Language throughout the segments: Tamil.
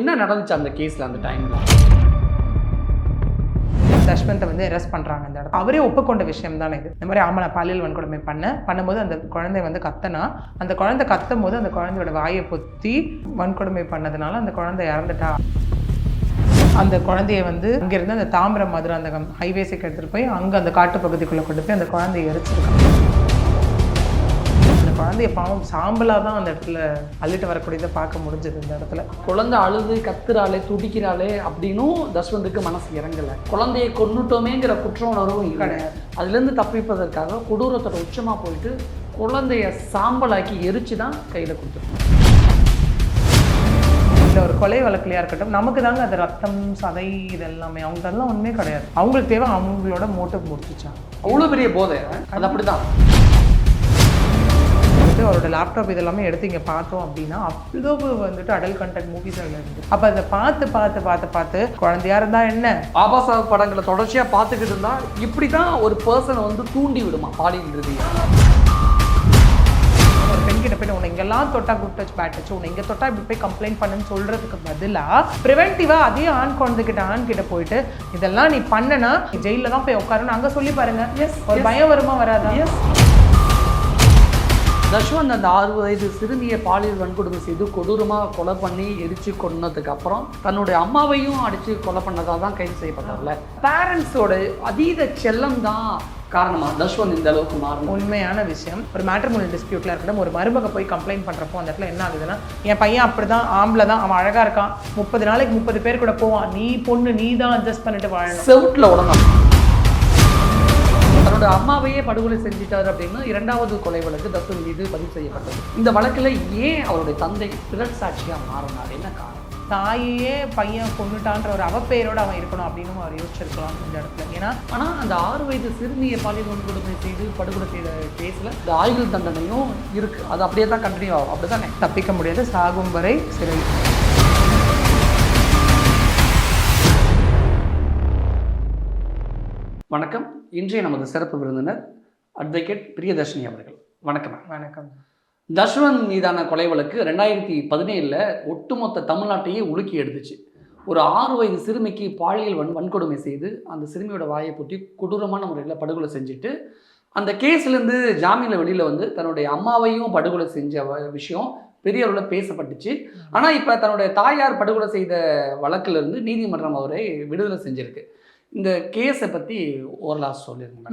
என்ன நடந்துச்சு அந்த கேஸில் அந்த டைமில் தஷ்வந்தை வந்து அரெஸ்ட் பண்ணுறாங்க இந்த இடத்துல. அவரே ஒப்புக்கொண்ட விஷயம் தானே இது. இந்த மாதிரி ஆமலை நான் பாலியல் வன்கொடுமை பண்ணேன் பண்ணும்போது அந்த குழந்தை வந்து கத்தனா அந்த குழந்தை கத்தும் போது அந்த குழந்தையோட வாயை பொத்தி வன்கொடுமை பண்ணதுனால அந்த குழந்தை இறந்துட்டா. அந்த குழந்தைய வந்து இங்கேருந்து அந்த தாம்பரம் மதுராந்தகம் ஹைவேஸுக்கு எடுத்துகிட்டு போய் அங்கே அந்த காட்டு பகுதிக்குள்ளே கொண்டு போய் அந்த குழந்தைய எரிச்சிருக்காங்க குழந்தைய பாவம் சாம்பலாக தான் அந்த இடத்துல அள்ளிட்டு வரக்கூடியதை பார்க்க முடிஞ்சது இந்த இடத்துல. குழந்தை அழுது கத்துறாளே துடிக்கிறாளே அப்படின்னும் தஸ்வந்துக்கு மனசு இறங்கலை. குழந்தையை கொன்னுட்டோமேங்கிற குற்ற உணர்வும் கிடையாது. அதுலேருந்து தப்பிப்பதற்காக கொடூரத்தோட உச்சமாக போயிட்டு குழந்தைய சாம்பலாக்கி எரிச்சு தான் கையில் கொடுத்துருக்கோம். இல்லை ஒரு கொலை வழக்குலையா இருக்கட்டும் நமக்கு தாங்க அது ரத்தம் சதை இது எல்லாமே அவங்க அதெல்லாம் ஒன்றுமே கிடையாது. அவங்களுக்கு தேவை அவங்களோட மோட்டிவ் முடிச்சுச்சாங்க அவ்வளோ பெரிய போதை அது அப்படிதான் வந்துட்டு அவரோட லேப்டாப் இதெல்லாமே எடுத்து இங்கே பார்த்தோம் அப்படின்னா அவ்வளவு வந்துட்டு அடல் கண்டென்ட் மூவிஸ் அதில் இருந்து. அப்போ அதை பார்த்து பார்த்து பார்த்து பார்த்து குழந்தையா இருந்தா என்ன? ஆபாச படங்களை தொடர்ச்சியாக பார்த்துக்கிட்டு இருந்தா இப்படி தான் ஒரு பர்சனை வந்து தூண்டி விடுமா பாலியல் ரீதியாக பெண்கிட்ட போய் உன்னை இங்கெல்லாம் தொட்டா குட் டச் பேட் டச் உன்னை இங்கே தொட்டா இப்படி போய் கம்ப்ளைண்ட் பண்ணுன்னு சொல்றதுக்கு பதிலாக ப்ரிவென்டிவாக அதே ஆண் குழந்தைகிட்ட ஆண் கிட்ட போயிட்டு இதெல்லாம் நீ பண்ணனா ஜெயிலில் தான் போய் உட்காரணும் அங்கே சொல்லி பாருங்க. Yes, ஒரு. பயம் வருமா வராதா? தஷ்வந்த் அந்த ஆறு வயது சிறுமியை பாலியல் வன்கொடுமை செய்து கொடூரமாக கொலை பண்ணி எரிச்சு கொன்னதுக்கு அப்புறம் தன்னுடைய அம்மாவையும் அடித்து கொலை பண்ணதாக தான் கைது செய்யப்பட்டார்ல. பேரண்ட்ஸோட அதீத செல்லம் தான் காரணமா? தஷ்வந்த் இந்த அளவுக்கு மாறணும் உண்மையான விஷயம். ஒரு மேட்ரிமோனல் டிஸ்பியூட்ல இருக்கட்டும் ஒரு மருமக போய் கம்ப்ளைண்ட் பண்றப்போ அந்த இடத்துல என்ன ஆகுதுன்னா என் பையன் அப்படிதான் ஆம்பளை தான் அவன் அழகா இருக்கான் முப்பது நாளைக்கு முப்பது பேர் கூட போவான். நீ பொண்ணு நீ தான் அட்ஜஸ்ட் பண்ணிட்டு வாழணும். செவுட்டில் உடனும் தன்னோட அம்மாவையே படுகொலை செஞ்சிட்டார் அப்படின்னு இரண்டாவது கொலை வழக்கு தஸ்வந்த் மீது பதிவு செய்யப்பட்டது. இந்த வழக்கில் ஏன் அவருடைய தந்தை பிறட் சாட்சியாக மாறினார்? என்ன காரணம்? தாயே பையன் கொண்டுட்டான்ற ஒரு அவப்பெயரோட அவன் இருக்கணும் அப்படின்னு அவர் யோசிச்சிருக்கலாம் இந்த இடத்துல. ஏன்னா ஆனால் அந்த ஆறு வயது சிறுமியை பாலியல் வன்கொடுமை செய்து படுகொலை செய்த கேஸில் இந்த ஆயுள் தண்டனையும் இருக்குது அது அப்படியே தான் கண்டினியூ ஆகும். அப்படி தானே தப்பிக்க முடியாது. சாகும் வரை சிறை. வணக்கம். இன்றைய நமது சிறப்பு விருந்தினர் அட்வொகேட் பிரியதர்ஷினி அவர்கள். வணக்கம் வணக்கம். தஷ்வந்த் மீதான கொலை வழக்கு ரெண்டாயிரத்தி பதினேழில் ஒட்டுமொத்த தமிழ்நாட்டையே உலுக்கி எடுத்துச்சு. ஒரு ஆறு வயது சிறுமிக்கு பாலியல் வன் வன்கொடுமை செய்து அந்த சிறுமியோட வாயை பூட்டி கொடூரமான முறையில் படுகொலை செஞ்சுட்டு அந்த கேஸ்லேருந்து ஜாமீனில் வெளியில் வந்து தன்னுடைய அம்மாவையும் படுகொலை செஞ்ச விஷயம் பெரிய அளவில் பேசப்பட்டுச்சு ஆனால் இப்போ தன்னுடைய தாயார் படுகொலை செய்த வழக்கிலிருந்து நீதிமன்றம் அவரை விடுதலை செஞ்சிருக்கு. இந்த கேஸை பற்றி ஓரலாக சொல்லிருங்க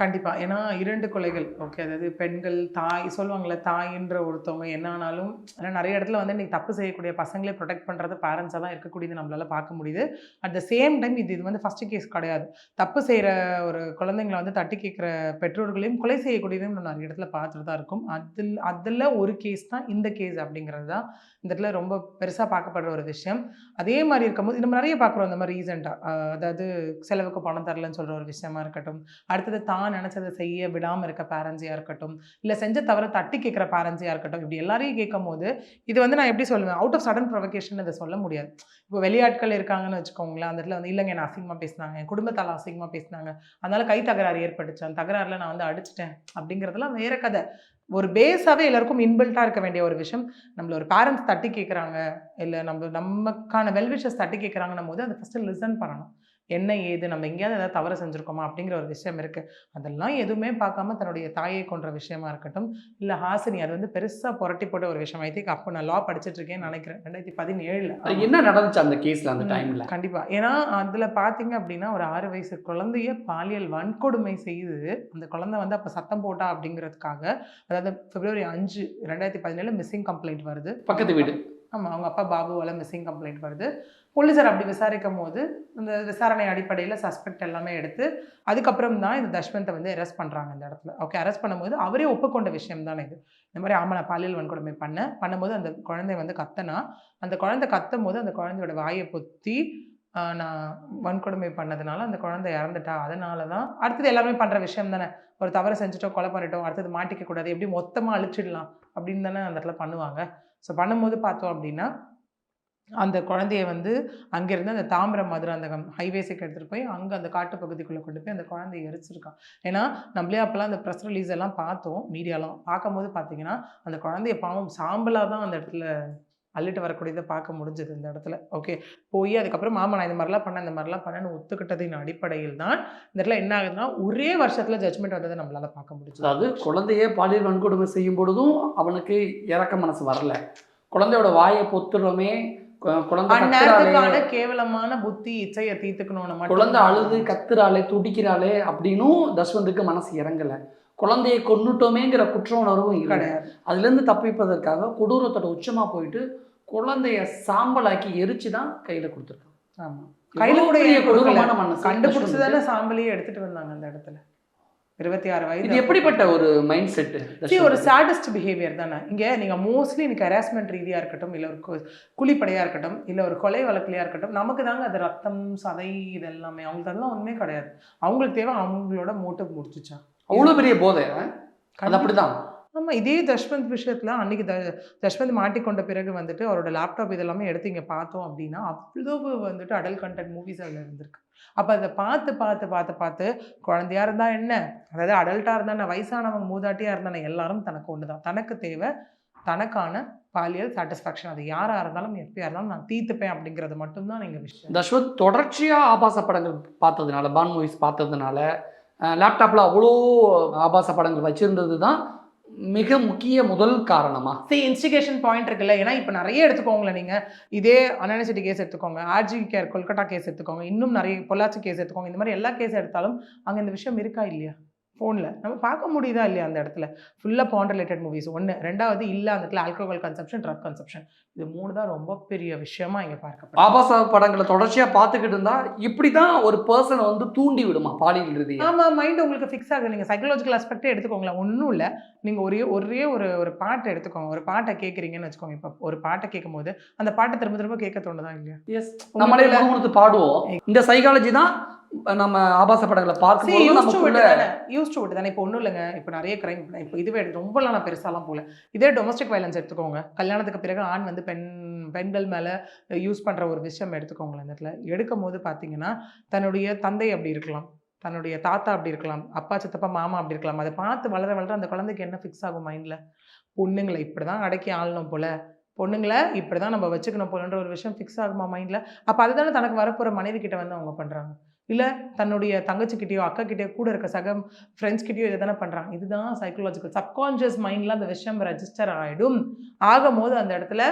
கண்டிப்பாக ஏன்னா இரண்டு கொலைகள் ஓகே அதாவது பெண்கள் தாய் சொல்லுவாங்கள்ல தாயின்ற ஒருத்தவங்க என்ன ஆனாலும் ஏன்னா நிறைய இடத்துல வந்து இன்றைக்கி தப்பு செய்யக்கூடிய பசங்களே ப்ரொடெக்ட் பண்ணுறது பேரண்ட்ஸாக தான் இருக்கக்கூடியது நம்மளால் பார்க்க முடியுது. அட் த சேம் டைம் இது இது வந்து ஃபஸ்ட்டு கேஸ் கிடையாது. தப்பு செய்கிற ஒரு குழந்தைங்களை வந்து தட்டி கேட்குற பெற்றோர்களையும் கொலை செய்யக்கூடியதையும் நம்ம நிறைய இடத்துல பார்த்துட்டு தான் இருக்கும். அதில் அதில் ஒரு கேஸ் தான் இந்த கேஸ் அப்படிங்கிறது தான் இந்த இடத்துல ரொம்ப பெருசாக பார்க்கப்படுற ஒரு விஷயம். அதே மாதிரி இருக்கும்போது நம்ம நிறைய பார்க்குறோம் அந்த மாதிரி ரீசெண்டாக அதாவது செலவுக்கு பணம் தரலன்னு சொல்கிற ஒரு விஷயமா இருக்கட்டும். அடுத்தது தான் நினச்சதை செய்ய விடாமல் இருக்க பேரண்ட்ஸையாக இருக்கட்டும். இல்லை செஞ்ச தவிர தட்டி கேட்குற பேரண்ட்ஸையாக இருக்கட்டும். இப்படி எல்லாரையும் கேட்கும் போது இது வந்து நான் எப்படி சொல்லுவேன்? அவுட் ஆஃப் சடன் ப்ரொவகேஷன் இதை சொல்ல முடியாது. இப்போ வெளியாட்கள் இருக்காங்கன்னு வச்சுக்கோங்களேன் அந்த இடத்துல வந்து இல்லைங்க என்ன அசிங்கமாக பேசினாங்க என் குடும்பத்தால் அசிங்கமாக பேசினாங்க அதனால கை தகராறு ஏற்பட்டுச்சு அந்த தகராறில் நான் வந்து அடிச்சிட்டேன் அப்படிங்கிறதுலாம் வேற கதை. ஒரு பேஸாகவே எல்லாருக்கும் இன்பில்ட்டாக இருக்க வேண்டிய ஒரு விஷயம். நம்மள ஒரு பேரண்ட்ஸ் தட்டி கேட்குறாங்க இல்லை நம்ம நமக்கான வெல்விஷஸ் தட்டி கேட்குறாங்கன்னும் போது அதை ஃபஸ்ட்டு லிசன் பண்ணணும். என்ன ஏது நம்ம எங்கேயாவது ஏதாவது தவறு செஞ்சுருக்கோமா அப்படிங்கிற ஒரு விஷயம் இருக்குது அதெல்லாம் எதுவுமே பார்க்காம தன்னுடைய தாயை கொன்ற விஷயமா இருக்கட்டும் இல்லை ஹாசினி அது வந்து பெருசாக புரட்டி போட்ட ஒரு விஷயம். ஐ திங்க் அப்போ நான் லா படிச்சுட்டு இருக்கேன்னு நினைக்கிறேன். ரெண்டாயிரத்தி பதினேழில். என்ன நடந்துச்சு அந்த கேஸில் அந்த டைமில் கண்டிப்பா. ஏன்னா அதுல பாத்தீங்க அப்படின்னா ஒரு ஆறு வயசு குழந்தைய பாலியல் வன்கொடுமை செய்து அந்த குழந்தை வந்து அப்ப சத்தம் போட்டா அப்படிங்கிறதுக்காக அதாவது பிப்ரவரி அஞ்சு ரெண்டாயிரத்தி பதினேழு மிஸ்ஸிங் கம்ப்ளைண்ட் வருது. பக்கத்து வீடு. ஆமாம் அவங்க அப்பா பாபுவால் மிஸ்ஸிங் கம்ப்ளைண்ட் வருது. போலீஸார் அப்படி விசாரிக்கும் போது இந்த விசாரணை அடிப்படையில் சஸ்பெக்ட் எல்லாமே எடுத்து அதுக்கப்புறம் தான் இந்த தஷ்வந்தை வந்து அரெஸ்ட் பண்ணுறாங்க இந்த இடத்துல. ஓகே அரெஸ்ட் பண்ணும்போது அவரே ஒப்புக்கொண்ட விஷயம் தானே இது. இந்த மாதிரி ஆமாம் நான் பாலியல் வன்கொடுமை பண்ணேன் பண்ணும்போது அந்த குழந்தை வந்து கத்தனா அந்த குழந்தை கத்தும் போது அந்த குழந்தையோட வாயை பொத்தி நான் வன்கொடுமை பண்ணதுனால அந்த குழந்தை இறந்துட்டா அதனால தான் அடுத்தது எல்லாருமே பண்ணுற விஷயம் தானே. ஒரு தவறு செஞ்சுட்டோம் கொலை பண்ணிட்டோம் அடுத்தது மாட்டிக்க கூடாது எப்படி மொத்தமாக அழிச்சிடலாம் அப்படின்னு தானே அந்த இடத்துல பண்ணுவாங்க. ஸோ பண்ணும்போது பார்த்தோம் அப்படின்னா அந்த குழந்தைய வந்து அங்கேருந்து அந்த தாம்பரம் அந்த ஹைவேஸுக்கு எடுத்துகிட்டு போய் அங்கே அந்த காட்டு பகுதிக்குள்ளே கொண்டு போய் அந்த குழந்தைய எரிச்சிருக்கான். ஏன்னா நம்மளே அப்போல்லாம் அந்த ப்ரெஸ் ரிலீஸ் எல்லாம் பார்த்தோம் மீடியாலாம் பார்க்கும்போது பார்த்தீங்கன்னா அந்த குழந்தைய பாவம் சாம்பலாக தான் அந்த இடத்துல அள்ளிட்டு வரக்கூடியதை பார்க்க முடிஞ்சது இந்த இடத்துல. ஓகே போய் அதுக்கப்புறம் மாமா நான் இந்த மாதிரிலாம் பண்ணேன் இந்த மாதிரிலாம் பண்ணேன்னு ஒத்துக்கிட்டதின் அடிப்படையில் தான் இந்த இடத்துல என்ன ஆகுதுன்னா ஒரே வருஷத்துல ஜட்மெண்ட் வந்ததை நம்மளால பார்க்க முடிஞ்சது. அதாவது குழந்தையே பாலியல் வன்கொடுமை செய்யும் பொழுதும் அவனுக்கு இறக்க மனசு வரல. குழந்தையோட வாயை பொத்துறோமே அந்நேரத்துக்கான கேவலமான புத்தி இச்சையை தீர்த்துக்கணும்னு மட்டும் குழந்தை அழுது கத்துறாளே துடிக்கிறாளே அப்படின்னும் தஸ்வந்துக்கு மனசு இறங்கல. குழந்தையை கொன்னுட்டோமேங்கிற குற்ற உணர்வும் கிடையாது. அதுல இருந்து தப்பிப்பதற்காக கொடூரத்தோட உச்சமா போயிட்டு குழந்தைய சாம்பலாக்கி எரிச்சு தான் கையில கொடுத்துருக்கான் ஆமா. கையில கூட பெரிய ஏன் கொடுக்கல? கொடூரமான மனசு. கண்டுபிடிச்சு தஸ்வந்துக்கு. தானே சாம்பலையே எடுத்துட்டு வந்தாங்க அந்த இடத்துல. இருபத்தி ஆறு வயது இது எப்படிப்பட்ட ஒரு மைண்ட் செட் See, ஒரு சாடஸ்ட் பிஹேவியர் தானே. இங்கே நீங்கள் மோஸ்ட்லி இன்னைக்கு ஹராஸ்மெண்ட் ரீதியாக இருக்கட்டும் இல்லை ஒரு கு- கூலிப்படையாக இருக்கட்டும் இல்லை ஒரு கொலை வழக்குலையாக இருக்கட்டும் நமக்கு தாங்க அது ரத்தம் சதை இது எல்லாமே. அவங்களுக்கு அதெல்லாம் ஒன்றுமே கிடையாது. அவங்களுக்கு தேவை அவங்களோட மோட்டிவ் முடிச்சுச்சா. அவ்வளவு பெரிய போதை அது அப்படிதான். ஆமாம் இதே தஷ்வந்த் விஷயத்தில் அன்னைக்கு த தஷ்வந்த் மாட்டிக்கொண்ட பிறகு வந்துட்டு அவரோட லேப்டாப் இதெல்லாமே எடுத்து இங்கே பார்த்தோம் அப்படின்னா அவ்வளவு வந்துட்டு அடல் கண்டென்ட் மூவிஸ் அதில் இருந்திருக்கு. அப்போ அதை பார்த்து பார்த்து பார்த்து பார்த்து குழந்தையா இருந்தால் என்ன? அதாவது அடல்ட்டாக இருந்தா வயசானவங்க மூதாட்டியாக இருந்தானே எல்லாரும் தனக்கு ஒன்று தான் தனக்கு தேவை தனக்கான பாலியல் சாட்டிஸ்ஃபேக்ஷன் அது யாராக இருந்தாலும் எப்பயா இருந்தாலும் நான் தீர்த்துப்பேன் அப்படிங்கிறது மட்டும்தான் நீங்கள் விஷயம். தஷ்வந்த் தொடர்ச்சியாக ஆபாச படங்கள் பார்த்ததுனால பான் மூவிஸ் பார்த்ததுனால லேப்டாப்பில் அவ்வளோ ஆபாச படங்கள் வச்சுருந்தது தான் மிக முக்கிய முதல் காரணமா? சி இன்ஸ்டிகேஷன் பாயிண்ட் இருக்குல்ல. ஏன்னா இப்போ நிறைய எடுத்துக்கோங்களேன் நீங்கள் இதே அனானிசிட்டி கேஸ் எடுத்துக்கோங்க. R G Kar Kolkata case எடுத்துக்கோங்க. இன்னும் நிறைய பொள்ளாச்சி கேஸ் எடுத்துக்கோங்க. இந்த மாதிரி எல்லா கேஸ் எடுத்தாலும் அங்கே இந்த விஷயம் இருக்கா இல்லையா? ஃபோனில் நம்ம பார்க்க முடியுதா இல்லையா அந்த இடத்துல? ஃபுல்லாக பாண்ட் ரிலேட்டட் மூவிஸ் ஒன்று ரெண்டாவது இல்லை அந்த இடத்துல ஆல்கோஹால் கன்சப்ஷன் ட்ரக் கன்சப்ஷன் இது மூணு தான் ரொம்ப பெரிய விஷயமா இங்கே பார்க்கப்படுது. ஆபாச படங்களை தொடர்ச்சியா பார்த்துக்கிட்டு இருந்தா இப்படிதான் ஒரு பர்சனை வந்து தூண்டி விடுமா பாலியல் ரீதியா? ஆமாம் மைண்ட் உங்களுக்கு ஃபிக்ஸ் ஆகுது. நீங்கள் சைக்கலாஜிக்கல் ஆஸ்பெக்டே எடுத்துக்கோங்களேன். ஒன்றும் இல்லை. நீங்கள் ஒரே ஒரே ஒரு ஒரு பாட்டை எடுத்துக்கோங்க. ஒரு பாட்டை கேட்குறீங்கன்னு வச்சுக்கோங்க. இப்போ ஒரு பாட்டை கேட்கும்போது அந்த பாட்டை திரும்ப திரும்ப கேட்க தோணுதா இல்லையா? எஸ் நம்மளே முணுமுணுத்து பாடுவோம். இந்த சைக்காலஜி தான் நம்ம ஆபாச படங்களை பார்க்கும்போது நமக்குள்ள யூஸ் விட்டு தானே இப்போ ஒன்றும் இல்லைங்க. இப்போ நிறைய கிரைம் இப்போ இதுவே ரொம்பலாம் நான் பெருசாலாம் போகல இதே டொமஸ்டிக் வயலன்ஸ் எடுத்துக்கோங்க. கல்யாணத்துக்கு பிறகு ஆண் வந்து பெண் பெண்கள் மேலே யூஸ் பண்ணுற ஒரு விஷயம் எடுத்துக்கோங்களேன் இந்த இடத்துல. எடுக்கும் போது பார்த்தீங்கன்னா தன்னுடைய தந்தை அப்படி இருக்கலாம். தன்னுடைய தாத்தா அப்படி இருக்கலாம். அப்பா சித்தப்பா மாமா அப்படி இருக்கலாம். அதை பார்த்து வளர வளர அந்த குழந்தைக்கு என்ன ஃபிக்ஸ் ஆகும் மைண்டில் பொண்ணுங்களை இப்படி தான் அடக்கி ஆளணும் போல. பொண்ணுங்களை இப்படி தான் நம்ம வச்சுக்கணும் போலன்ற ஒரு விஷயம் ஃபிக்ஸ் ஆகுமா மைண்டில் அப்போ அதுதானே தனக்கு வரப்போகிற மனைவி கிட்ட வந்து அவங்க பண்ணுறாங்க இல்லை தன்னுடைய தங்கச்சிக்கிட்டேயோ அக்காக்கிட்டேயோ கூட இருக்க சகம் ஃப்ரெண்ட்ஸ்கிட்டயோ இதை தானே பண்ணுறாங்க இதுதான் சைக்கலாஜிக்கல் சப்கான்ஷியஸ் மைண்டில் அந்த விஷயம் ரெஜிஸ்டர் ஆகிடும் ஆகும்போது அந்த இடத்துல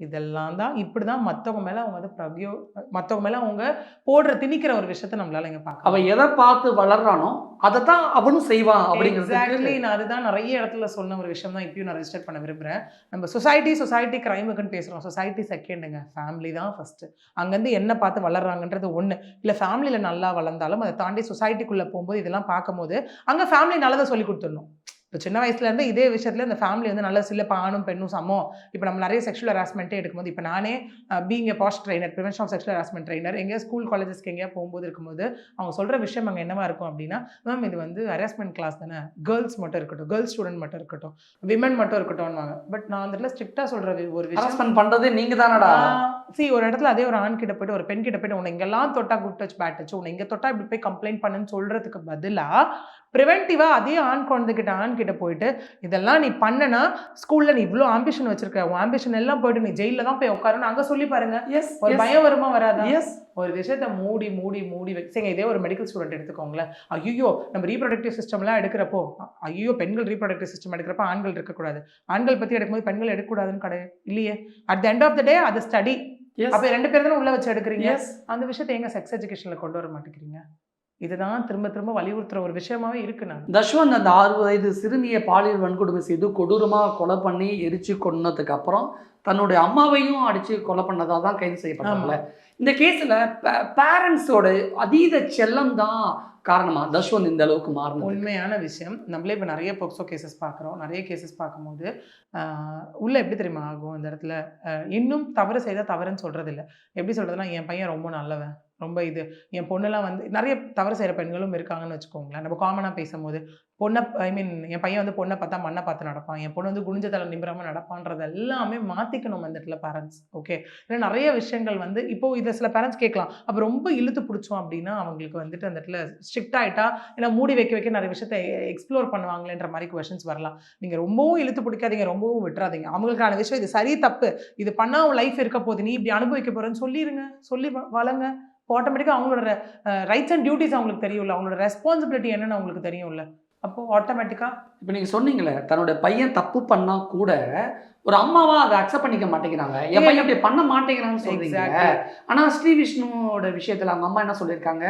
இதெல்லாம் தான் இப்படி தான் மற்றவங்க மேலே அவங்க வந்து பிரகியோ மற்றவங்க மேலே அவங்க போடுற திணிக்கிற ஒரு விஷயத்தை நம்மளால இங்கே பார்க்க அவன் எதை பார்த்து வளர்றானோ அதை தான் அவனும் செய்வான் எக்ஸாக்ட்லி அப்படிங்கிறது நான் அதுதான் நிறைய இடத்துல சொன்ன ஒரு விஷயம் தான் இப்பயும் நான் ரெஜிஸ்டர் பண்ண விரும்புகிறேன் நம்ம சொசைட்டி சொசைட்டி கிரைமுக்குன்னு பேசுகிறோம் சொசைட்டி செகண்டுங்க ஃபேமிலி தான் ஃபஸ்ட்டு அங்கேருந்து என்ன பார்த்து வளர்றாங்கன்றது ஒன்று இல்லை ஃபேமிலியில் நல்லா வளர்ந்தாலும் அதை தாண்டி சொசைட்டிக்குள்ளே போகும்போது இதெல்லாம் பார்க்கும்போது அங்கே ஃபேமிலி நல்லதை சொல்லி கொடுத்துடணும். இப்போ சின்ன வயசுலேருந்து இதே விஷயத்தில் இந்த ஃபேமிலி வந்து நல்ல சில இப்போ ஆணும் பெண்ணும் சமம். இப்போ நம்ம நிறைய செக்ஷுவல் ஹராஸ்மெண்ட்டே எடுக்கும்போது இப்போ நானே being a past trainer prevention of sexual harassment trainer எங்கேயா ஸ்கூல் காலேஜஸ்க்கு எங்கேயா போகும்போது இருக்கும்போது அவங்க சொல்கிற விஷயம் அங்கே என்னவா இருக்கும் அப்படின்னா மேம் இது வந்து ஹராஸ்மெண்ட் கிளாஸ் தானே. கேர்ள்ஸ் மட்டும் இருக்கட்டும் கேர்ள்ஸ் ஸ்டூடெண்ட் மட்டும் இருக்கட்டும் விமன் மட்டும் இருக்கட்டும்வாங்க பட் நான் அந்த ஸ்ட்ரிக்டாக சொல்கிற ஒரு விஷயம் பண்றதே நீங்க தானடா சி ஒரு இடத்துல அதே ஒரு ஆண் கிட்ட போயிட்டு ஒரு பெண் கிட்ட போயிட்டு உன்னை இங்கெல்லாம் தொட்டா குட் டச் பேட் டச் உன்னை இங்க தொட்டா இப்படி போய் கம்ப்ளைண்ட் பண்ணுன்னு சொல்றதுக்கு பதிலா ப்ரிவென்டிவா அதே ஆண் குழந்தைகிட்ட ஆண் கிட்ட போயிட்டு இதெல்லாம் நீ பண்ணனா ஸ்கூல்ல நீ இவ்வளோ ஆம்பிஷன் வச்சிருக்க. உன் ஆம்பிஷன் எல்லாம் போயிட்டு நீ ஜெயில தான் போய் உட்காரணும் அங்க சொல்லி பாருங்க. எஸ் ஒரு பயம் வருமா வராதா? எஸ் ஒரு விஷயத்த மூடி மூடி மூடி வச்சுங்க இதே ஒரு மெடிக்கல் ஸ்டூடெண்ட் எடுத்துக்கோங்களேன். ஐயோ நம்ம ரீப்ரொடக்டிவ் சிஸ்டம்லாம் எடுக்கிறப்போ ஐயோ பெண்கள் ரீப்ரொடக்டிவ் சிஸ்டம் எடுக்கிறப்ப ஆண்கள் இருக்கக்கூடாது. ஆண்கள் பற்றி எடுக்கும்போது பெண்கள் எடுக்கக்கூடாதுன்னு கிடையாது இல்லையே? At the end of the day அது ஸ்டடி அப்போ ரெண்டு பேர் தானே உள்ள வச்சு எடுக்கிறீங்க? அந்த விஷயத்தை எங்க செக்ஸ் எஜுகேஷன்ல கொண்டு வர மாட்டேங்கிறீங்க? இதுதான் திரும்ப திரும்ப வலியுறுத்துற ஒரு விஷயமாவே இருக்கு நான். தஷ்வந்த் அந்த ஆறு வயது சிறுமியை பாலியல் வன்கொடுமை செய்து கொடூரமாக கொலை பண்ணி எரிச்சு கொன்னதுக்கு அப்புறம் தன்னுடைய அம்மாவையும் அடிச்சு கொலை பண்ணதா தான் கைது செய்யப்பட்டாங்கல்ல? இந்த கேஸ்ல பேரண்ட்ஸோட அதீத செல்லம் தான் காரணமா தஷ்வந்த் இந்த அளவுக்கு மாறினது உண்மையான விஷயம். நம்மளே இப்போ நிறைய போக்சோ கேசஸ் பார்க்குறோம். நிறைய கேசஸ் பார்க்கும்போது ஆஹ், உள்ள எப்படி தெரியுமா ஆகும் இந்த இடத்துல? இன்னும் தவறு செய்தால் தவறுன்னு சொல்றது இல்ல எப்படி சொல்றதுன்னா என் பையன் ரொம்ப நல்லவன். ரொம்ப இது. என் பொண்ணுலாம் வந்து நிறைய தவறு செய்கிற பெண்களும் இருக்காங்கன்னு வச்சுக்கோங்களேன். நம்ம காமனாக பேசும்போது பொண்ணை ஐ மீன் என் பையன் வந்து பொண்ணை பார்த்தா மண்ணை பார்த்து நடப்பான். என் பொண்ணு வந்து குடிஞ்ச தலை நிம்புறாமல் நடப்பான்றது எல்லாமே மாற்றிக்கணும் அந்த இடத்துல பேரண்ட்ஸ் ஓகே ஏன்னா நிறைய விஷயங்கள் வந்து இப்போது இதை சில பேரண்ட்ஸ் கேட்கலாம். அப்போ ரொம்ப இழுத்து பிடிச்சோம் அப்படின்னா அவங்களுக்கு வந்துட்டு அந்த இடத்துல ஸ்ட்ரிக்ட் ஆகிட்டா ஏன்னா மூடி வைக்க வைக்க நிறைய விஷயத்தை எக்ஸ்ப்ளோர் பண்ணுவாங்களேன்ற மாதிரி கொஷின்ஸ் வரலாம். நீங்கள் ரொம்பவும் இழுத்து பிடிக்காதீங்க ரொம்பவும் விட்டுறாதீங்க. அவங்களுக்கான விஷயம் இது சரி தப்பு. இது பண்ணால் உன் லைஃப் இருக்க போகுது. நீ இப்படி அனுபவிக்க போகிறேன்னு சொல்லிடுங்க சொல்லி வளங்க ஆட்டோமேட்டிக்காக அவங்களோட ரைட்ஸ் அண்ட் டியூட்டிஸ் அவங்களுக்கு தெரியும்ல. அவங்களோட ரெஸ்பான்சிபிலிட்டி என்னன்னு அவங்களுக்கு தெரியும்ல. அப்போ ஆட்டோமேட்டிக்காக இப்போ நீங்க சொன்னீங்களே தன்னோட பையன் தப்பு பண்ணா கூட ஒரு அம்மாவா அதை அக்செப்ட் பண்ணிக்க மாட்டேங்கிறாங்க. என் பையன் அப்படி பண்ண மாட்டேங்கிறான்னு சொல்றீங்க. Exactly. ஆனா ஸ்ரீ விஷ்ணுவோட விஷயத்துல அவங்க அம்மா என்ன சொல்லியிருக்காங்க?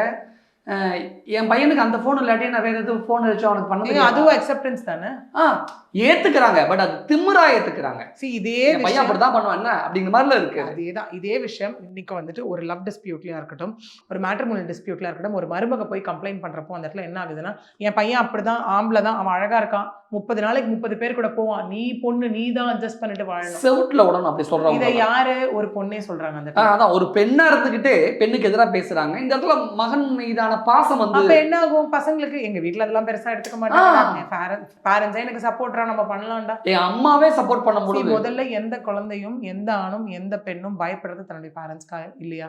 என் பையனுக்கு அந்த ஃபோன் இல்லாட்டி நான் வேற எதுவும் ஃபோன் வச்சு அவனுக்கு பண்ண? அதுவும் அக்செப்டன்ஸ் தானே? ஆ ஏத்துக்கிறாங்க பட் அது திமிரா ஏத்துக்கிறாங்க. சி இதே பையன் அப்படிதான் பண்ணுவான் என்ன? அப்படிங்கிற மாதிரில இருக்கு அதேதான் இதே விஷயம் இன்னைக்கு வந்துட்டு ஒரு லவ் டிஸ்பியூட்லயா இருக்கட்டும் ஒரு மேட்ரிமோனல் டிஸ்பியூட்ல இருக்கட்டும் ஒரு மருமக போய் கம்ப்ளைண்ட் பண்றப்போ அந்த இடத்துல என்ன ஆகுதுன்னா என் பையன் அப்படிதான் ஆம்பளை தான் அவன் அழகா இருக்கான் முப்பது நாளைக்கு முப்பது பேர் கூட போவான் நீ பொண்ணு நீ தான் அட்ஜஸ்ட் பண்ணிட்டு வாழணும். செவுட்ல உடனும் அப்படி இதை சொல்றாங்க யாரு ஒரு பொண்ணே சொல்றாங்க அந்த. அதான் ஒரு பெண்ணா இருந்துகிட்டு பெண்ணுக்கு எதிரா பேசுறாங்க. இந்த இடத்துல மகன் மீதான பாசம் வந்து என்ன ஆகும்? பசங்களுக்கு எங்க வீட்ல அதெல்லாம் பெருசா எடுத்துக்க மாட்டாங்க. பேரண்ட்ஸே எனக்கு சப்போர்ட்ரா நம்ம பண்ணலாம்டா. என் அம்மாவே சப்போர்ட் பண்ண முடியுது. முதல்ல எந்த குழந்தையும் எந்த ஆணும் எந்த பெண்ணும் பயப்படுறது தன்னுடைய பேரண்ட்ஸ்க்காக இல்லையா?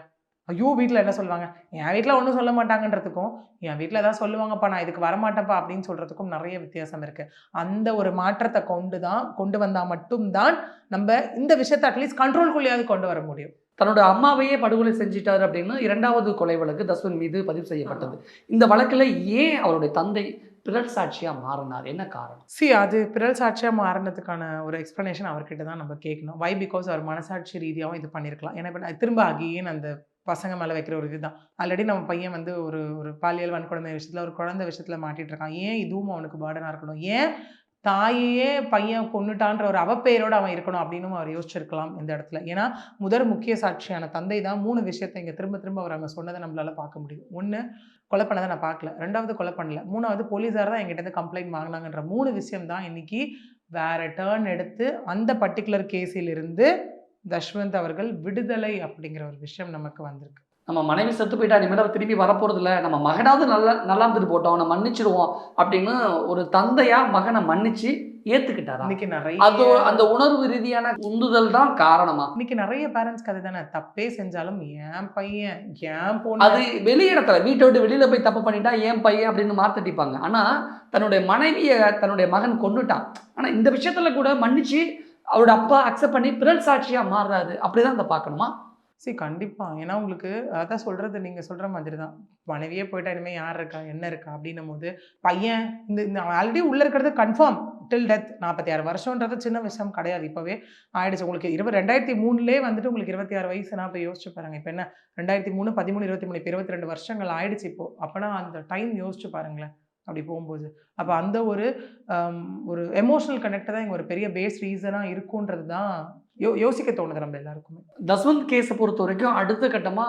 ஐயோ வீட்டில் என்ன சொல்லுவாங்க? என் வீட்டில் ஒன்றும் சொல்ல மாட்டாங்கன்றதுக்கும் என் வீட்டில் ஏதாவது சொல்லுவாங்கப்பா நான் இதுக்கு வரமாட்டேன்ப்பா அப்படின்னு சொல்கிறதுக்கும் நிறைய வித்தியாசம் இருக்குது அந்த ஒரு மாற்றத்தை கொண்டு தான் கொண்டு வந்தால் மட்டும்தான் நம்ம இந்த விஷயத்தை அட்லீஸ்ட் கண்ட்ரோல்குள்ளேயாவது கொண்டு வர முடியும். தன்னோட அம்மாவையே படுகொலை செஞ்சிட்டாரு அப்படின்னு இரண்டாவது கொலை வழக்கு தஸ்வன் மீது பதிவு செய்யப்பட்டது. இந்த வழக்குல ஏன் அவருடைய தந்தை பிறல் சாட்சியாக மாறினார். என்ன காரணம்? சி அது பிறல் சாட்சியாக மாறினதுக்கான ஒரு எக்ஸ்ப்ளனேஷன் அவர்கிட்ட தான் நம்ம கேட்கணும். வை பிகாஸ் அவர் மனசாட்சி ரீதியாகவும் இது பண்ணியிருக்கலாம். ஏன்னா இப்போ நான் திரும்ப அகெயின் அந்த பசங்க மேலே வைக்கிற ஒரு இதுதான். ஆல்ரெடி நம்ம பையன் வந்து ஒரு ஒரு பாலியல் வன்கொடுமை விஷயத்தில் ஒரு குழந்தை விஷயத்தில் மாட்டிகிட்டு இருக்கான். ஏன் இதுவும் அவனுக்கு பேர்டனாக இருக்கணும்? ஏன் தாயையே பையன் கொன்னுட்டான்ற ஒரு அவப்பெயரோடு அவன் இருக்கணும் அப்படின்னு அவர் யோசிச்சிருக்கலாம் இந்த இடத்துல. ஏன்னா முதல் முக்கிய சாட்சியான தந்தை தான் மூணு விஷயத்தை இங்கே திரும்ப திரும்ப அவர் அங்கே சொன்னதை நம்மளால் பார்க்க முடியும். ஒன்று கொலை பண்ணதை நான் பார்க்கல. ரெண்டாவது கொலை பண்ணல. மூணாவது போலீஸார் தான் எங்கிட்டேருந்து கம்ப்ளைண்ட் வாங்கினாங்கன்ற மூணு விஷயம் தான் இன்னைக்கு வேற டேர்ன் எடுத்து அந்த பர்டிகுலர் கேஸிலிருந்து தஷ்வந்த் அவர்கள் விடுதலை அப்படிங்கிற ஒரு விஷயம் நமக்கு வந்திருக்கு. நம்ம மனைவி செத்து போயிட்டா இனிமேல் திரும்பி வரப்போறது இல்ல நம்ம மகனாவது நல்லா நல்லா இருந்துட்டு போட்டோம். அவனை மன்னிச்சிடுவோம் அப்படின்னு ஒரு தந்தையா மகனை மன்னிச்சு ஏத்துக்கிட்டாரா? இன்னைக்கு நிறைய அது அந்த உணர்வு ரீதியான உந்துதல் தான் காரணமா? இன்னைக்கு நிறைய பேரண்ட்ஸ்க்கு அதுதானே தப்பே செஞ்சாலும் என் பையன் என் பொண்ணு. அது வெளி இடத்துல வீட்டை விட்டு வெளியில போய் தப்பு பண்ணிட்டா ஏன் பையன் அப்படின்னு மாத்தட்டிப்பாங்க ஆனா தன்னுடைய மனைவியை தன்னுடைய மகன் கொன்னுட்டான். ஆனா இந்த விஷயத்துல கூட மன்னிச்சு அவரோட அப்பா அக்செப்ட் பண்ணி பிறல் சாட்சியா மாறுறாரு. அப்படிதான் அதை பார்க்கணுமா? சரி கண்டிப்பாக ஏன்னா உங்களுக்கு அதான் சொல்கிறது நீங்கள் சொல்கிற மாதிரி தான். மனைவியே போயிட்டா இனிமேல் யார் இருக்கா? என்ன இருக்கா? அப்படின்னும் போது பையன் இந்த இந்த ஆல்ரெடி உள்ளே இருக்கிறது கன்ஃபார்ம் டில் டெத் நாற்பத்தி ஆறு வருஷம்ன்றது சின்ன விஷயம் கிடையாது. இப்போவே ஆயிடுச்சு. உங்களுக்கு இருபது ரெண்டாயிரத்தி மூணுலேயே வந்துட்டு உங்களுக்கு இருபத்தி ஆறு வயசுனா இப்போ யோசிச்சு பாருங்க. இப்போ என்ன? ரெண்டாயிரத்தி மூணு பதிமூணு இருபத்தி மூணு இப்போ இருபத்தி ரெண்டு வருஷங்கள் ஆயிடுச்சு இப்போ. அப்போனா அந்த டைம் யோசிச்சு பாருங்களேன். அப்படி போகும்போது. அப்போ அந்த ஒரு ஒரு எமோஷனல் கனெக்ட் தான் இங்கே ஒரு பெரிய பேஸ் ரீசனாக இருக்குன்றது தான் யோ யோசிக்க தோணுது நம்ம எல்லாருக்குமே. தஸ்வந்த் கேஸை பொறுத்த வரைக்கும் அடுத்த கட்டமா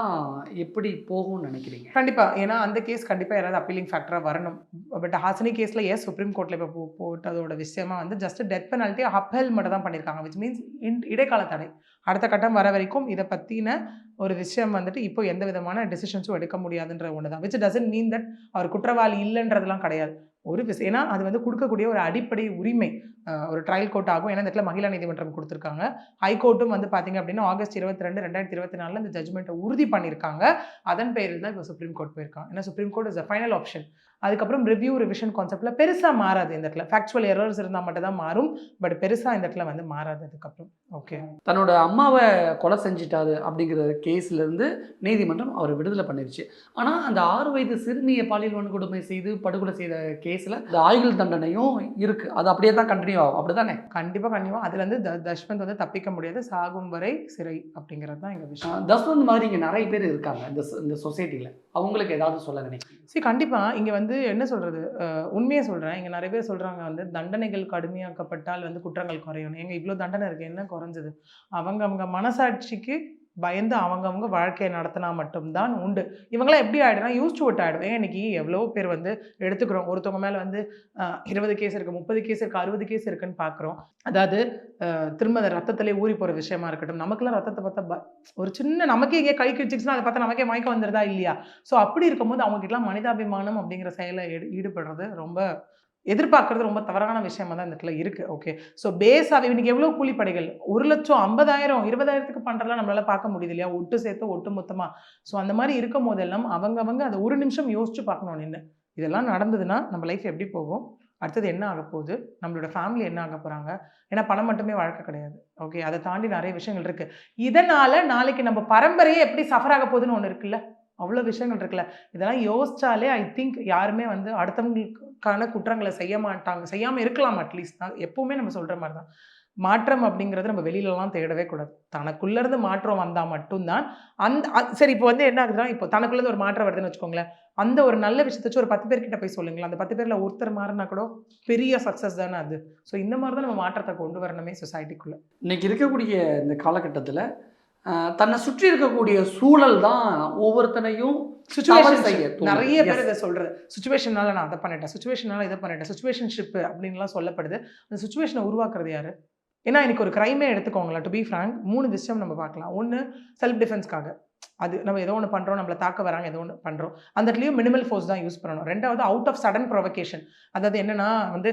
எப்படி போகும்னு நினைக்கிறீங்க? கண்டிப்பா. ஏன்னா அந்த கேஸ் கண்டிப்பா யாராவது அப்பீலிங் ஃபேக்டரா வரணும். பட் ஹாசினி கேஸ்ல ஏன் சுப்ரீம் கோர்ட்ல இப்போ போட்டதோட விஷயமா வந்து ஜஸ்ட் டெத் பெனால்ட்டி அப்ஹெல் மட்டும் தான் பண்ணியிருக்காங்க விச் மீன்ஸ் இடைக்கால தடை. அடுத்த கட்டம் வர வரைக்கும் இதை பத்தின ஒரு விஷயம் வந்துட்டு இப்போ எந்த விதமான டெசிஷன்ஸும் எடுக்க முடியாதுன்ற ஒன்று தான் விச் டசன்ட் மீன் தட் அவர் குற்றவாளி இல்லைன்றதுலாம் கிடையாது. ஒரு விஷயம் ஏன்னா அது வந்து கொடுக்கக்கூடிய ஒரு அடிப்படை உரிமை ஒரு ட்ரையல் கோர்ட் ஆகும். ஏன்னா இந்த இடத்துல மகிழா நீதிமன்றம் கொடுத்துருக்காங்க. ஹைகோர்ட்டும் வந்து பார்த்தீங்க அப்படின்னா ஆகஸ்ட் இருபத்தி ரெண்டு ரெண்டாயிரத்தி இருபத்தி நாலில் இந்த ஜட்மெண்ட்டை உறுதி பண்ணியிருக்காங்க. அதன் பேரில் தான் இப்போ சுப்ரீம் கோர்ட் போயிருக்காங்க. ஏன்னா supreme court is a final option அதுக்கப்புறம் ரிவ்யூ ரிவிஷன் கான்செப்டில் பெருசாக மாறாது இந்த இடத்துல. ஃபேக்சுவல் எரர்ஸ் இருந்தால் மட்டும் தான் மாறும் பட் பெருசாக இந்த இடத்துல வந்து மாறாது அதுக்கப்புறம் ஓகே தன்னோட அம்மாவை கொலை செஞ்சிட்டாரு அப்படிங்கிற கேஸ்ல இருந்து நீதிமன்றம் அவரை விடுதலை பண்ணிருச்சு. ஆனா அந்த ஆறு வயது சிறுமியை பாலியல் வன்கொடுமை செய்து படுகொலை செய்த கேஸ்ல இந்த ஆயுள் தண்டனையும் இருக்கு. அது அப்படியே தான் கண்டினியூ ஆகும். அப்படிதானே கண்டிப்பாக கண்டிப்பாக அதுலேருந்து த தஷ்வந்த் வந்து தப்பிக்க முடியாது. சாகும் வரை சிறை அப்படிங்கிறது தான் எங்கள் விஷயம். ஆஹ் தஸ்வந்த் மாதிரி இங்க நிறைய பேர் இருக்காங்க இந்த இந்த சொசைட்டில அவங்களுக்கு ஏதாவது சொல்ல நினைக்கிறேன் சரி கண்டிப்பாக இங்கே வந்து என்ன சொல்கிறது உண்மையை சொல்கிறேன் இங்கே நிறைய பேர் சொல்கிறாங்க வந்து தண்டனைகள் கடுமையாக்கப்பட்டால் வந்து குற்றங்கள் குறையணும் எங்க இவ்வளோ தண்டனை இருக்குது என்ன குறைஞ்சது? அவங்க அவங்க மனசாட்சிக்கு பயந்து அவங்கவங்க வாழ்க்கையை நடத்தினா மட்டும்தான் உண்டு. இவங்களாம் எப்படி ஆகிடுனா யூஸ் டு ஆகிடும் ஏன் எவ்வளோ பேர் வந்து எடுத்துக்கிறோம். ஒருத்தவங்க மேலே வந்து இருபது கேஸ் இருக்குது முப்பது கேஸ் இருக்குது அறுபது கேஸ் இருக்குன்னு பார்க்குறோம் அதாவது திரும்ப அந்த ரத்தத்திலே ஊறி போகிற விஷயமா இருக்கட்டும். நமக்குலாம் ரத்தத்தை பார்த்தா ப- ஒரு சின்ன நமக்கே இங்கே கை கிழிச்சிச்சுன்னா அதை பார்த்தா நமக்கே மயக்கம் வந்துடுதா இல்லையா? ஸோ அப்படி இருக்கும்போது அவங்ககிட்டலாம் மனிதாபிமானம் அப்படிங்கிற செயலை ஈடுபடுறது ரொம்ப எதிர்பார்க்கறது ரொம்ப தவறான விஷயமா தான் இந்த இடத்துல இருக்குது ஓகே ஸோ பேஸாக இன்றைக்கி எவ்வளோ கூலிப்படைகள்? ஒரு லட்சம் ஐம்பதாயிரம் இருபதாயிரத்துக்கு பண்ணுறதுலாம் நம்மளால் பார்க்க முடியுது இல்லையா? ஒட்டு சேர்த்து ஒட்டு மொத்தமாக ஸோ அந்த மாதிரி இருக்கும் போதெல்லாம் அவங்கவங்க அதை ஒரு நிமிஷம் யோசிச்சு பார்க்கணும் நின்று இதெல்லாம் நடந்ததுன்னா நம்ம லைஃப் எப்படி போகும்? அடுத்தது என்ன ஆக போகுது? நம்மளோட ஃபேமிலி என்ன ஆக போகிறாங்க ஏன்னா பணம் மட்டுமே வாழ்க்கை கிடையாது. ஓகே அதை தாண்டி நிறைய விஷயங்கள் இருக்குது இதனால் நாளைக்கு நம்ம பரம்பரையே எப்படி சஃபர் ஆக போகுதுன்னு ஒன்று இருக்குல்ல? அவ்வளோ விஷயங்கள் இருக்குல்ல. இதெல்லாம் யோசிச்சாலே ஐ திங்க் யாருமே வந்து அடுத்தவங்களுக்கான குற்றங்களை செய்ய மாட்டாங்க. செய்யாமல் இருக்கலாம் அட்லீஸ்ட் தான் எப்பவுமே நம்ம சொல்கிற மாதிரி தான் மாற்றம் அப்படிங்கிறது நம்ம வெளியிலலாம் தேடவே கூடாது. தனக்குள்ளேருந்து மாற்றம் வந்தால் மட்டும்தான் அந்த அ- சரி இப்போ வந்து என்ன ஆகுதுன்னா இப்போ தனக்குள்ளேருந்து ஒரு மாற்றம் வருதுன்னு வச்சுக்கோங்களேன். அந்த ஒரு நல்ல விஷயத்த வச்சு ஒரு பத்து பேர்கிட்ட போய் சொல்லுங்களேன். அந்த பத்து பேரில் ஒருத்தர் மாறினா கூட பெரிய சக்ஸஸ் தானே அது. ஸோ இந்த மாதிரி தான் நம்ம மாற்றத்தை கொண்டு வரணுமே சொசைட்டிக்குள்ளே இன்றைக்கி இருக்கக்கூடிய இந்த காலகட்டத்தில் தன்னை சுற்றி இருக்கக்கூடிய சூழல் தான் ஒவ்வொருத்தனையும் சுச்சுவேஷன். நிறைய பேர். இதை சொல்றது சுச்சுவேஷனால நான் அதை பண்ணிட்டேன். சுச்சுவேஷனால இதை பண்ணிட்டேன். சுச்சுவேஷன்ஷிப் அப்படின்லாம் சொல்லப்படுது. அந்த சுச்சுவேஷனை உருவாக்குறது யாரு? ஏன்னா எனக்கு ஒரு கிரைமே எடுத்துக்கோங்களேன் டு பி ஃப்ராங்க் மூணு விஷயம் நம்ம பார்க்கலாம். ஒன்று செல்ஃப் டிஃபென்ஸ்க்காக அது நம்ம ஏதோ ஒன்று பண்ணுறோம் நம்மளை தாக்க வராங்க ஏதோ ஒன்று பண்ணுறோம் அந்த இடத்துலையும் மினிமல் ஃபோர்ஸ் தான் யூஸ் பண்ணணும். ரெண்டாவது அவுட் ஆஃப் சடன் ப்ரொவகேஷன் அதாவது என்னென்னா வந்து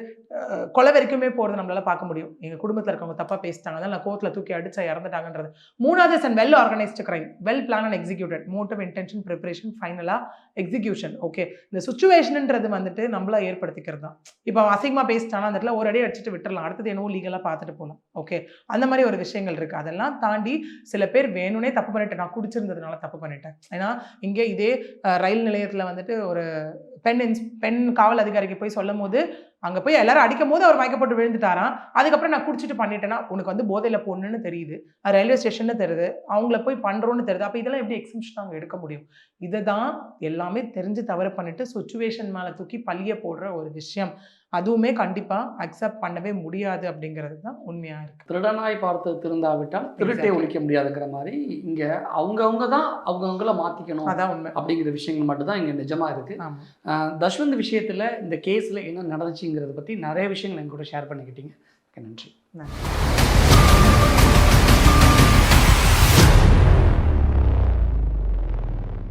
கொலை வரைக்குமே போகிறது நம்மளால பார்க்க முடியும். எங்கள் குடும்பத்தில் இருக்கவங்க தப்பாக பேசிட்டாங்க அதனால் நான் கோர்ட்டில் தூக்கி அடிச்சா இறந்துட்டாங்கன்றது. மூணாவது Sun and well organised crime well plan and executed motive intention preparation ஃபைனலாக எக்ஸிக்யூஷன் ஓகே இந்த சுச்சுவேஷன்ன்றது வந்துட்டு நம்மளா ஏற்படுத்திக்கிறது தான். இப்போ அவன் அசிங்கமாக பேசிட்டானா அந்த இடத்துல ஒரு அடி அடிச்சுட்டு விட்டுறலாம். அடுத்தது என்னவோ லீகலாக பார்த்துட்டு போகலாம் ஓகே அந்த மாதிரி ஒரு விஷயங்கள் இருக்குது அதெல்லாம் தாண்டி சில பேர் வேணும்னே தப்பு பண்ணிட்டு நான் குடிச்சிருந்ததுனால தப்பு பண்ணிட்டேன். ஏன்னா இங்கே இதே ரயில் நிலையத்தில் வந்துட்டு ஒரு பெண் இன்ஸ் பெண் காவல் அதிகாரிக்கு போய் சொல்லும் போது அங்கே போய் எல்லாரும் அடிக்கும் போது அவர் மயக்கப்பட்டு விழுந்துட்டாராம். அதுக்கப்புறம் நான் குடிச்சிட்டு பண்ணிட்டேன்னா உனக்கு வந்து போதையில் பொண்ணுன்னு தெரியுது. ரயில்வே ஸ்டேஷன்னு தெரியுது. அவங்கள போய் பண்ணுறோன்னு தெரியுது. அப்போ இதெல்லாம் எப்படி எக்ஸிபிஷன் அவங்க எடுக்க முடியும்? இதை தான் எல்லாமே தெரிஞ்சு தவறு பண்ணிட்டு சுச்சுவேஷன் மேலே தூக்கி பழிய போடுற ஒரு விஷயம். அதுவுமே கண்டிப்பாக அக்செப்ட் பண்ணவே முடியாது அப்படிங்கிறது தான் உண்மையாக இருக்குது திருடனாய் பார்த்து திருந்தாவிட்டால் திருட்டை. ஒழிக்க முடியாதுங்கிற மாதிரி இங்க அவங்கவங்க தான் அவங்கவங்கள மாத்திக்கணும் அதான் உண்மை. அப்படிங்கிற விஷயங்கள் மட்டும்தான் இங்க நிஜமா இருக்கு. ஆமாம் அஹ் தஷ்வந்த் விஷயத்துல இந்த கேஸ்ல என்ன நடந்துச்சுங்கிறத பத்தி நிறைய விஷயங்கள் எங்க கூட ஷேர் பண்ணிக்கிட்டீங்க நன்றி. நன்றி.